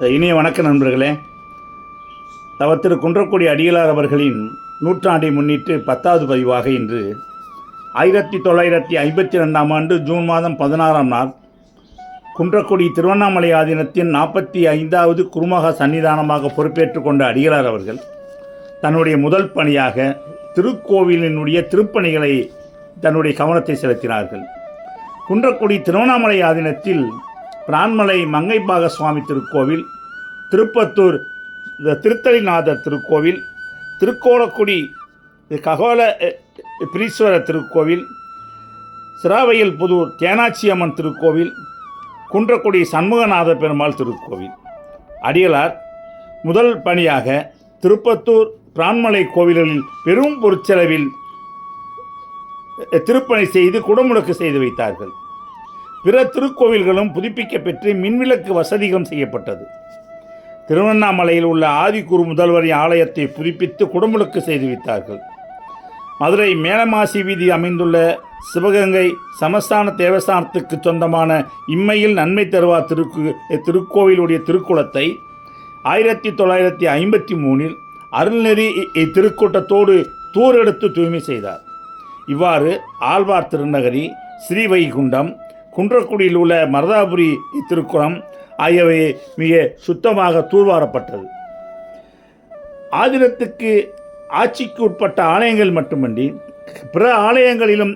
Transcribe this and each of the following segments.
இனிய வணக்க நண்பர்களே தவத்திரு குன்றக்குடி அடிகளார் அவர்களின் நூற்றாண்டை முன்னிட்டு பத்தாவது பதிவாக இன்று ஆயிரத்தி தொள்ளாயிரத்தி ஐம்பத்தி ரெண்டாம் ஆண்டு ஜூன் மாதம் பதினாறாம் நாள் குன்றக்குடி திருவண்ணாமலை ஆதீனத்தின் நாற்பத்தி ஐந்தாவது குருமகா சன்னிதானமாக பொறுப்பேற்று கொண்ட அடிகளார் அவர்கள் தன்னுடைய முதல் பணியாக திருக்கோவிலினுடைய திருப்பணிகளை தன்னுடைய கவனத்தை செலுத்தினார்கள். குன்றக்குடி திருவண்ணாமலை ஆதீனத்தில் பிரான்மலை மங்கைப்பாக சுவாமி திருக்கோவில் திருப்பத்தூர் திருத்தலிநாதர் திருக்கோவில் திருக்கோலக்குடி ககோல பிரீஸ்வரர் திருக்கோவில் சிராவையில் புதூர் தேனாட்சியம்மன் திருக்கோவில் குன்றக்குடி சண்முகநாத பெருமாள் திருக்கோவில். அடியலார் முதல் பணியாக திருப்பத்தூர் பிரான்மலை கோவில்களில் பெரும் பொருட்செலவில் திருப்பணி செய்து குடமுழுக்கு செய்து வைத்தார்கள். பிற திருக்கோவில்களும் புதுப்பிக்க பெற்று மின்விளக்கு வசதிகளும் செய்யப்பட்டது. திருவண்ணாமலையில் உள்ள ஆதிக்குரு முதல்வரின் ஆலயத்தை புதுப்பித்து குடமுழுக்கு செய்து வைத்தார்கள் மதுரை மேலமாசி வீதி அமைந்துள்ள சிவகங்கை சமஸ்தான தேவஸ்தானத்துக்கு சொந்தமான இம்மையில் நன்மை தருவார் திருக்கு திருக்கோவிலுடைய திருக்குளத்தை ஆயிரத்தி தொள்ளாயிரத்தி ஐம்பத்தி மூணில் அருள்நெறி இத்திருக்கூட்டத்தோடு தூர் எடுத்து தூய்மை செய்தார். இவ்வாறு ஆழ்வார் திருநகரி ஸ்ரீவைகுண்டம் குன்றக்குடியில் உள்ள மரதாபுரி திருக்குளம் ஆகியவை மிக சுத்தமாக தூர்வாரப்பட்டது. ஆதினத்துக்கு ஆட்சிக்கு உட்பட்ட ஆலயங்கள் மட்டுமன்றி பிற ஆலயங்களிலும்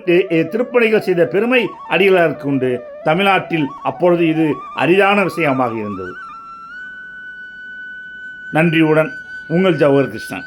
திருப்பணிகள் செய்த பெருமை அடிகளாருக்கு உண்டு. தமிழ்நாட்டில் அப்பொழுது இது அரிதான விஷயமாக இருந்தது. நன்றியுடன் உங்கள் ஜவஹர் கிருஷ்ணன்.